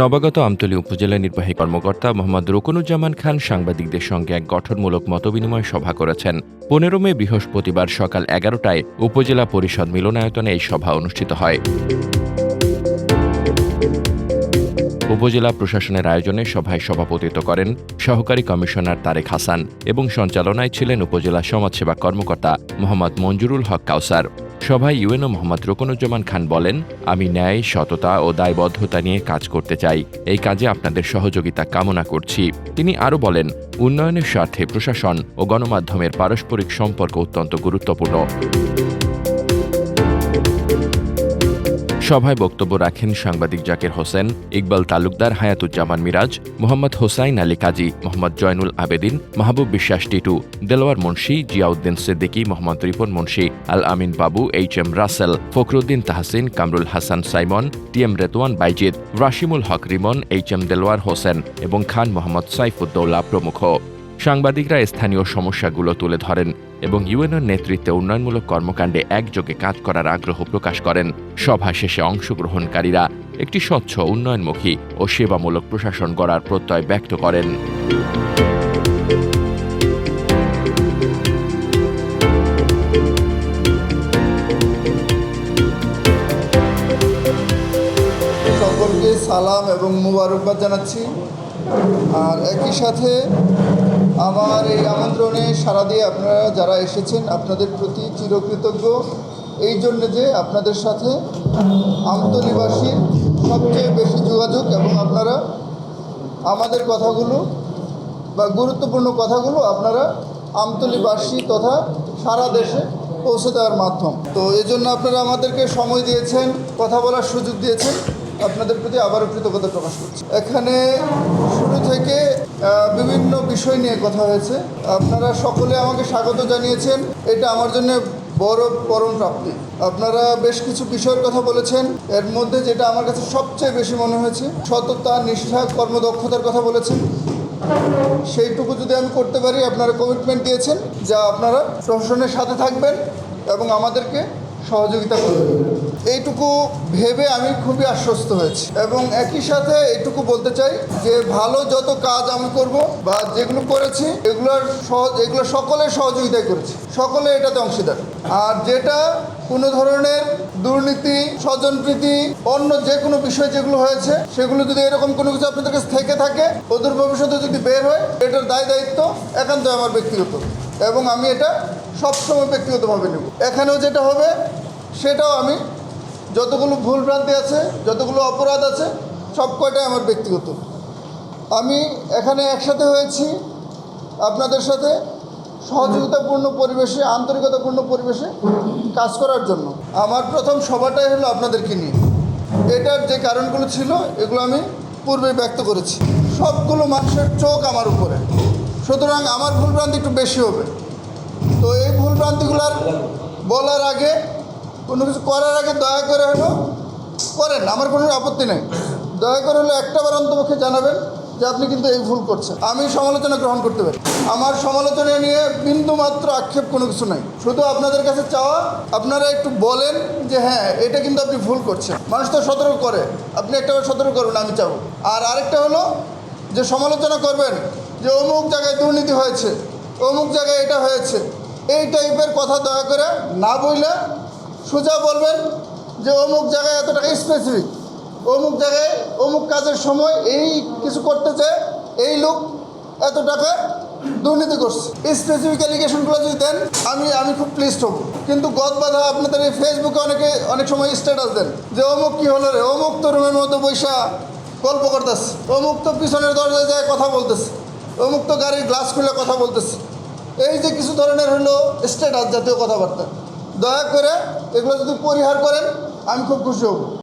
নবাগত আমতলী উপজেলা নির্বাহী কর্মকর্তা মোহাম্মদ রোকনুজ্জামান খান সাংবাদিকদের সঙ্গে এক গঠনমূলক মতবিনিময় সভা করেছেন। পনেরো মে বৃহস্পতিবার সকাল এগারোটায় উপজেলা পরিষদ মিলনায়তনে এই সভা অনুষ্ঠিত হয়। উপজেলা প্রশাসনের আয়োজনে সভায় সভাপতিত্ব করেন সহকারী কমিশনার তারেক হাসান এবং সঞ্চালনায় ছিলেন উপজেলা সমাজসেবা কর্মকর্তা মোহাম্মদ মঞ্জুরুল হক কাউসার। সভায় ইউএনও মোহাম্মদ রোকনুজ্জামান খান বলেন, আমি ন্যায়, সততা ও দায়বদ্ধতা নিয়ে কাজ করতে চাই। এই কাজে আপনাদের সহযোগিতা কামনা করছি। তিনি আরও বলেন, উন্নয়নের স্বার্থে প্রশাসন ও গণমাধ্যমের পারস্পরিক সম্পর্ক অত্যন্ত গুরুত্বপূর্ণ। সভায় বক্তব্য রাখেন সাংবাদিক জাকির হোসেন, ইকবাল তালুকদার, হায়াতুজ্জামান মিরাজ, মোহাম্মদ হোসাইন আলী কাজী, মোহাম্মদ জয়নুল আবেদিন, মাহবুব বিশ্বাস Titu, Delwar Munshi, Ziauddin Siddiqui, Mohammad Ripon Munshi Al Amin Babu, H M Rasel, Fakhruddin Tahsin, Kamrul Hasan Saimon, T M Retwan Baijid, Rashimul Haque Rimon, H M Delwar Hossain এবং খান মোহাম্মদ সাইফুদ্দৌলা প্রমুখ। সাংবাদিকরা স্থানীয় সমস্যাগুলো তুলে ধরেন এবং ইউএনওর নেতৃত্বে উন্নয়নমূলক কর্মকাণ্ডে একযোগে কাজ করার আগ্রহ প্রকাশ করেন। সভা শেষে অংশগ্রহণকারীরা একটি স্বচ্ছ, উন্নয়নমুখী ও সেবামূলক প্রশাসন গড়ার প্রত্যয় ব্যক্ত করেন। সালাম এবং মুবারকবাদ জানাচ্ছি। আর একই সাথে আমার এই আমন্ত্রণে সারা দিয়ে আপনারা যারা এসেছেন, আপনাদের প্রতি চিরকৃতজ্ঞ। এই জন্যে যে আপনাদের সাথে আন্তনিবাসীর সবচেয়ে বেশি যোগাযোগ এবং আপনারা আমাদের কথাগুলো বা গুরুত্বপূর্ণ কথাগুলো আপনারা আমতলিবাসী তথা সারা দেশে পৌঁছে দেওয়ার মাধ্যম। তো এই জন্য আপনারা আমাদেরকে সময় দিয়েছেন, কথা বলার সুযোগ দিয়েছেন। আপনাদের প্রতি আবারও কৃতজ্ঞতা প্রকাশ করছি। এখানে থেকে বিভিন্ন বিষয় নিয়ে কথা হয়েছে। আপনারা সকলে আমাকে স্বাগত জানিয়েছেন। এটা আমার জন্য বড় পরম প্রাপ্তি। আপনারা বেশ কিছু বিষয়ের কথা বলেছেন। এর মধ্যে যেটা আমার কাছে সবচেয়ে বেশি মনে হয়েছে, সততা, নিষ্ঠা, কর্মদক্ষতার কথা বলেছেন। সেইটুকু যদি আমি করতে পারি, আপনারা কমিটমেন্ট দিয়েছেন, যা আপনারা প্রশাসনের সাথে থাকবেন এবং আমাদেরকে সহযোগিতা করবেন। এইটুকু ভেবে আমি খুবই আশ্বস্ত হয়েছি। এবং একই সাথে এইটুকু বলতে চাই যে ভালো যত কাজ আমি করব বা যেগুলো করেছি, এগুলোর সহজ এগুলো সকলের সহযোগিতায় করেছি। সকলে এটাতে অংশীদার। আর যেটা কোনো ধরনের দুর্নীতি, স্বজনপ্রীতি, অন্য যে কোনো বিষয় যেগুলো হয়েছে, সেগুলো যদি এরকম কোনো কিছু আপনাদের কাছে থেকে থাকে ওদের ভবিষ্যতে যদি বের হয়, এটার দায় দায়িত্ব একান্ত আমার ব্যক্তিগত। এবং আমি এটা সবসময় ব্যক্তিগতভাবে নেব। এখানেও যেটা হবে, সেটাও আমি যতগুলো ভুলভ্রান্তি আছে, যতগুলো অপরাধ আছে, সব কয়টাই আমার ব্যক্তিগত। আমি এখানে একসাথে হয়েছি আপনাদের সাথে সহযোগিতাপূর্ণ পরিবেশে, আন্তরিকতাপূর্ণ পরিবেশে কাজ করার জন্য। আমার প্রথম সভাটাই হলো আপনাদেরকে নিয়ে। এটার যে কারণগুলো ছিল, এগুলো আমি পূর্বে ব্যক্ত করেছি। সবগুলো মানুষের চোখ আমার উপরে। সুতরাং আমার ভুলভ্রান্তি একটু বেশি হবে। তো এই ভুলভ্রান্তিগুলার বলার আগে কোনো কিছু করার আগে দয়া করে হলো, করেন, আমার কোনো আপত্তি নেই। দয়া করে হলো একটাবার অন্তপক্ষে জানাবেন যে আপনি কিন্তু এই ভুল করছেন। আমি সমালোচনা গ্রহণ করতে পারি। আমার সমালোচনা নিয়ে বিন্দু মাত্র আক্ষেপ কোনো কিছু নাই। শুধু আপনাদের কাছে চাওয়া, আপনারা একটু বলেন যে হ্যাঁ এটা কিন্তু আপনি ভুল করছেন। মানুষ তো সতর্ক করে। আপনি একটাবার সতর্ক করবেন আমি চাবো। আর আরেকটা হলো যে সমালোচনা করবেন যে অমুক জায়গায় দুর্নীতি হয়েছে, অমুক জায়গায় এটা হয়েছে। এই টাইপের কথা দয়া করে না বইলে সোজা বলবেন যে অমুক জায়গায় এত টাকা স্পেসিফিক অমুক জায়গায় অমুক কাজের সময় এই কিছু করতে চায় এই লোক এত টাকা দুর্নীতি করছে। স্পেসিফিক অ্যালিগেশনগুলো যদি দেন, আমি আমি খুব প্লিজড হব। কিন্তু গদ বাধা আপনাদের এই ফেসবুকে অনেকে, অনেক সময় স্ট্যাটাস দেন যে অমুক কী হলো রে? অমুক তো রুমের মধ্যে বৈশা গল্প করতেছে। অমুক তো পিছনের দরজায় যায় কথা বলতেছে। অমুক তো গাড়ির গ্লাস খুলে কথা বলতেছে। এই যে কিছু ধরনের হলো স্ট্যাটাস জাতীয় কথাবার্তা। দয়া করে এগুলো যদি পরিহার করেন আমি খুব খুশি হব